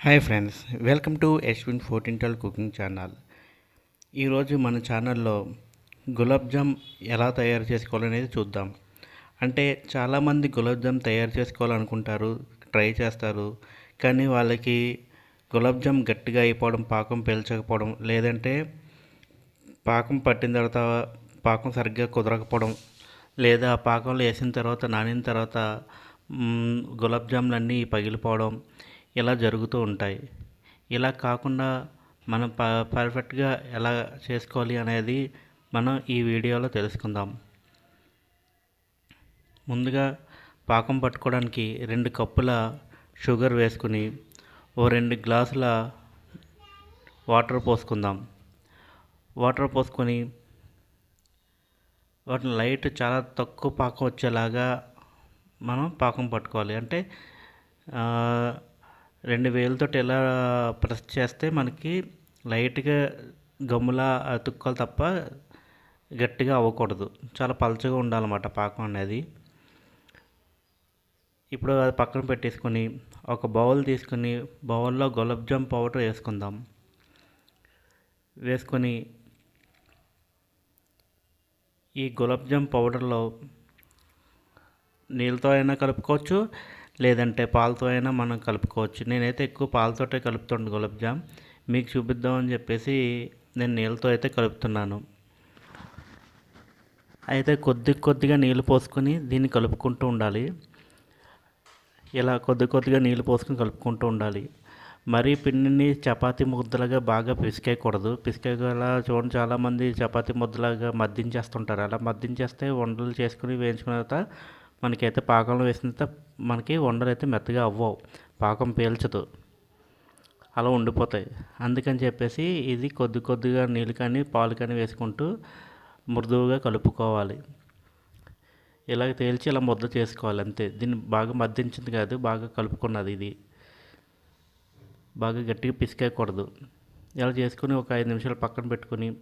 Hi friends welcome to Yashwin ఫోర్టింటల్ cooking channel. ఈరోజు మన ఛానల్లో గులాబ్ జామ్ ఎలా తయారు చేసుకోవాలనేది చూద్దాం. అంటే చాలామంది గులాబ్ జామ్ తయారు చేసుకోవాలనుకుంటారు ట్రై చేస్తారు కానీ వాళ్ళకి గులాబ్ జామ్ గట్టిగా అయిపోవడం పాకం పీల్చకపోవడం లేదంటే పాకం పట్టిన తర్వాత పాకం సరిగ్గా కుదరకపోవడం లేదా పాకంలో వేసిన తర్వాత నానిన తర్వాత గులాబ్జామ్లన్నీ గులాబ్ పగిలిపోవడం ఇలా జరుగుతూ ఉంటాయి. ఇలా కాకుండా మనం ప పర్ఫెక్ట్గా ఎలా చేసుకోవాలి అనేది మనం ఈ వీడియోలో తెలుసుకుందాం. ముందుగా పాకం పట్టుకోవడానికి రెండు కప్పుల షుగర్ వేసుకుని ఓ రెండు గ్లాసుల వాటర్ పోసుకుందాం. వాటర్ పోసుకొని వాటిని లైట్ చాలా తక్కువ పాకం వచ్చేలాగా మనం పాకం పట్టుకోవాలి. అంటే రెండు వేలతో ఎలా ప్రెస్ చేస్తే మనకి లైట్గా గమ్ములా అతుక్కోవాలి తప్ప గట్టిగా అవ్వకూడదు. చాలా పలచగా ఉండాలన్నమాట పాకం అనేది. ఇప్పుడు అది పక్కన పెట్టేసుకొని ఒక బౌల్ తీసుకొని బౌల్లో గులాబ్ జామ్ పౌడర్ వేసుకుందాం. వేసుకొని ఈ గులాబ్ జామ్ పౌడర్లో నీళ్ళతో అయినా కలుపుకోవచ్చు. లేదంటే పాలతో అయినా మనం కలుపుకోవచ్చు. నేనైతే ఎక్కువ పాలతోటే కలుపుతాను గులాబ్ జామ్. మీకు చూపిద్దామని చెప్పేసి నేను నీళ్ళతో అయితే కలుపుతున్నాను. అయితే కొద్ది కొద్దిగా నీళ్ళు పోసుకొని దీన్ని కలుపుకుంటూ ఉండాలి. ఇలా కొద్ది కొద్దిగా నీళ్ళు పోసుకొని కలుపుకుంటూ ఉండాలి. మరీ పిండిని చపాతీ ముద్దలుగా బాగా పిసికేయకూడదు. పిసికేయగల చూడండి చాలామంది చపాతీ ముద్దలాగా మద్దించేస్తుంటారు. అలా మద్దించేస్తే వండలు చేసుకుని వేయించుకున్న తర్వాత మనకైతే పాకంలో వేసిన మనకి వండలు అయితే మెత్తగా అవ్వవు. పాకం పీల్చదు. అలా ఉండిపోతాయి. అందుకని చెప్పేసి ఇది కొద్ది కొద్దిగా నీళ్ళు కానీ పాలు కానీ వేసుకుంటూ మృదువుగా కలుపుకోవాలి. ఇలాగ తేల్చి ఇలా ముద్ద చేసుకోవాలి అంతే. దీన్ని బాగా మద్దించింది కాదు బాగా కలుపుకున్నది ఇది. బాగా గట్టిగా పిసికేయకూడదు. ఇలా చేసుకుని ఒక ఐదు నిమిషాలు పక్కన పెట్టుకొని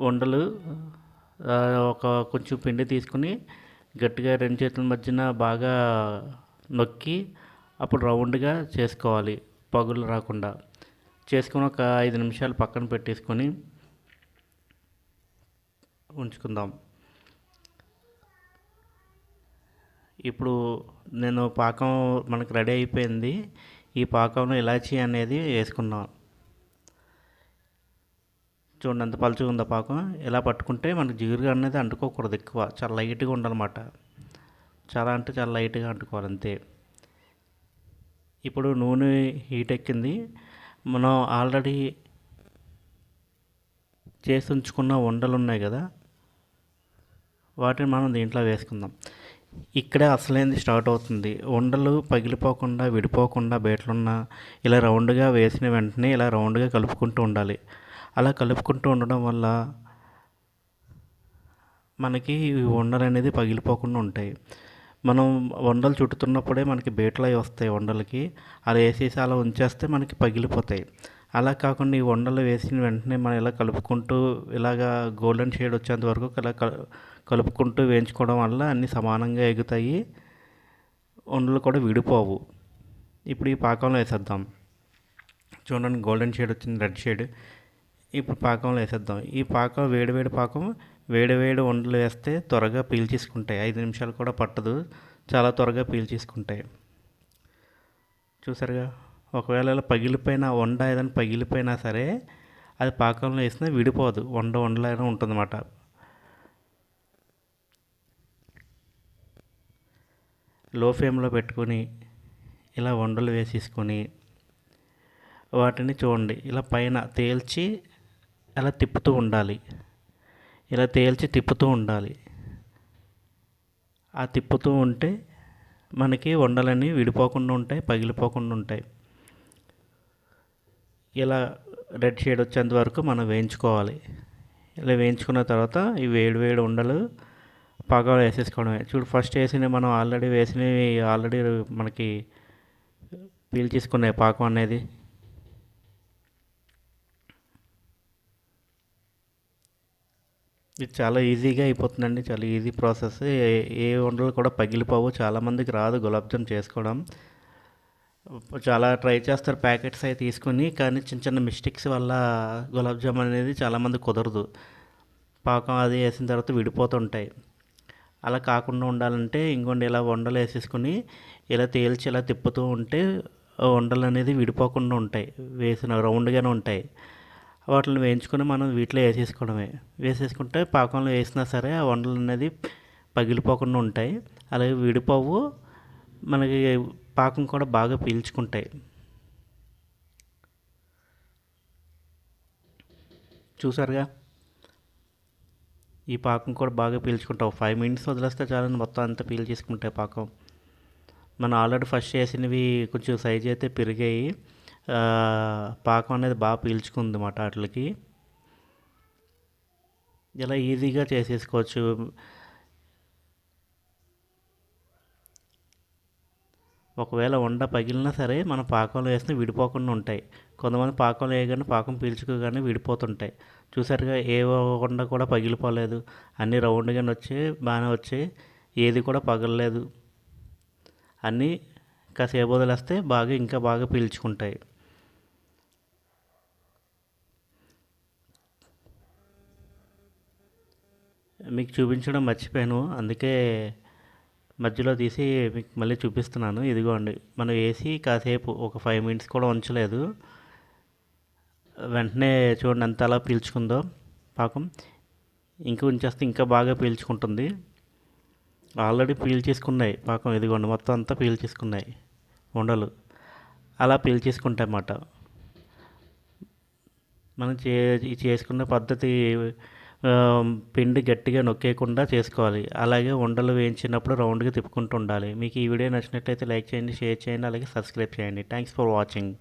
వండలు ఒక కొంచెం పిండి తీసుకుని గట్టిగా రెండు చేతుల మధ్యన బాగా నొక్కి అప్పుడు రౌండ్గా చేసుకోవాలి పగులు రాకుండా. చేసుకుని ఒక ఐదు నిమిషాలు పక్కన పెట్టేసుకొని ఉంచుకుందాం. ఇప్పుడు నేను పాకం మనకు రెడీ అయిపోయింది. ఈ పాకంలో ఇలాచీ అనేది వేసుకున్నాం చూడండి ఎంత పలుచగా ఉందో పాకం? ఇలా పట్టుకుంటే మనకు జిగురుగా అనేది అంటుకోకూడదు ఎక్కువ. చాలా లైట్గా ఉండాలన్నమాట. చాలా అంటే చాలా లైట్గా అంటుకోవాలి అంతే. ఇప్పుడు నూనె హీట్ ఎక్కింది. మనం ఆల్రెడీ చేసి ఉంచుకున్న వండలు ఉన్నాయి కదా వాటిని మనం దీంట్లో వేసుకుందాం. ఇక్కడే అసలైంది స్టార్ట్ అవుతుంది. ఉండలు పగిలిపోకుండా విడిపోకుండా బయటలున్న ఇలా రౌండ్గా వేసిన వెంటనే ఇలా రౌండ్గా కలుపుకుంటూ ఉండాలి. అలా కలుపుకుంటూ ఉండడం వల్ల మనకి వండలు ఉండలు అనేది పగిలిపోకుండా ఉంటాయి. మనం వండలు చుట్టుతున్నప్పుడే మనకి బీటలు అవి వస్తాయి వండలకి అలా వేసేసి అలా ఉంచేస్తే మనకి పగిలిపోతాయి. అలా కాకుండా ఈ వండలు వేసిన వెంటనే మనం ఇలా కలుపుకుంటూ ఇలాగా గోల్డెన్ షేడ్ వచ్చేంత వరకు ఇలా కలు- కలుపుకుంటూ వేయించుకోవడం వల్ల అన్నీ సమానంగా ఎగుతాయి. వండలు కూడా విడిపోవు. ఇప్పుడు ఈ పాకంలో వేసేద్దాం. చూడండి గోల్డెన్ షేడ్ వచ్చింది రెడ్ షేడ్. ఇప్పుడు పాకంలో వేసేద్దాం. ఈ పాకం వేడివేడి పాకం వేడివేడి వండలు వేస్తే త్వరగా పీల్చేసుకుంటాయి ఐదు నిమిషాలు కూడా పట్టదు. చాలా త్వరగా పీల్చేసుకుంటాయి చూసారుగా? ఒకవేళ ఇలా పగిలిపోయిన వండ ఏదైనా పగిలిపోయినా సరే అది పాకంలో వేసినా విడిపోదు. వండ వండలైనా ఉంటుందన్నమాట. లో ఫ్లేమ్లో పెట్టుకొని ఇలా వండలు వేసేసుకొని వాటిని చూడండి. ఇలా పైన తేల్చి అలా తిప్పుతూ ఉండాలి? ఇలా తేల్చి తిప్పుతూ ఉండాలి? ఆ తిప్పుతూ ఉంటే మనకి వండలన్నీ విడిపోకుండా ఉంటాయి పగిలిపోకుండా ఉంటాయి. ఇలా రెడ్ షేడ్ వచ్చేంత వరకు మనం వేయించుకోవాలి. ఇలా వేయించుకున్న తర్వాత ఈ వేడి వేడి ఉండలు పాకంలో వేసేసుకోవడమే. చూడు ఫస్ట్ వేసినవి మనం ఆల్రెడీ వేసినవి ఆల్రెడీ మనకి పీల్చేసుకున్నాయి పాకం అనేది. ఇది చాలా ఈజీగా అయిపోతుందండి చాలా ఈజీ ప్రాసెస్. ఏ వంటలు కూడా పగిలిపోవు చాలామందికి రాదు గులాబ్ జామ్ చేసుకోవడం. చాలా ట్రై చేస్తారు ప్యాకెట్స్ అవి తీసుకొని కానీ చిన్న చిన్న మిస్టేక్స్ వల్ల గులాబ్ జామ్ అనేది చాలామంది కుదరదు. పాకం అది వేసిన తర్వాత విడిపోతుంటాయి. అలా కాకుండా ఉండాలంటే ఇంకొండి ఇలా వండలు వేసేసుకొని ఇలా తేల్చి ఇలా తిప్పుతూ ఉంటే ఆ అనేది విడిపోకుండా ఉంటాయి వేసిన రౌండ్గానే ఉంటాయి. వాటిని వేయించుకొని మనం వీటిలో వేసేసుకోవడమే. వేసేసుకుంటే పాకంలో వేసినా సరే ఆ వండలు అనేది పగిలిపోకుండా ఉంటాయి. అలాగే విడిపోవు. మనకి పాకం కూడా బాగా పీల్చుకుంటాయి. చూసారుగా? ఈ పాకం కూడా బాగా పీల్చుకుంటావు. ఫైవ్ మినిట్స్ వదిలేస్తే చాలని మొత్తం అంతా పీల్చేసుకుంటాయి పాకం. మనం ఆల్రెడీ ఫస్ట్ చేసినవి కొంచెం సైజ్ అయితే పెరిగాయి. పాకం అనేది బాగా పీల్చుకుంది అన్నమాట వాటికి ఇలా ఈజీగా చేసేసుకోవచ్చు. ఒకవేళ వండ పగిలినా సరే మనం పాకంలో వేస్తే విడిపోకుండా ఉంటాయి. కొంతమంది పాకంలో వేయగానే పాకం పీల్చుకోగానే విడిపోతుంటాయి. చూసారుగా ఏ వండ కూడా పగిలిపోలేదు. అన్నీ రౌండ్గానే వచ్చి బాగానే వచ్చాయి ఏది కూడా పగలలేదు. అన్నీ కాసేపు వదిలేస్తే బాగా ఇంకా బాగా పీల్చుకుంటాయి. మీకు చూపించడం మర్చిపోయాను. అందుకే మధ్యలో తీసి మీకు మళ్ళీ చూపిస్తున్నాను. ఇదిగోండి మనం వేసి కాసేపు ఒక ఫైవ్ మినిట్స్ కూడా ఉంచలేదు. వెంటనే చూడండి ఎంత అలా పీల్చుకుందో. పాకం ఇంకా ఉంచేస్తే ఇంకా బాగా పీల్చుకుంటుంది. ఆల్రెడీ పీల్చేసుకున్నాయి పాకం ఇదిగోండి మొత్తం అంతా పీల్చేసుకున్నాయి ఉండలు. అలా పీల్చేసుకుంటాయి అన్నమాట. మనం చే చేసుకున్న పద్ధతి పిండి గట్టిగా నొక్కేయకుండా చేసుకోవాలి. అలాగే ఉండలు వేయించినప్పుడు రౌండ్గా తిప్పుకుంటూ ఉండాలి. మీకు ఈ వీడియో నచ్చినట్లయితే లైక్ చేయండి షేర్ చేయండి అలాగే సబ్స్క్రైబ్ చేయండి. Thanks for watching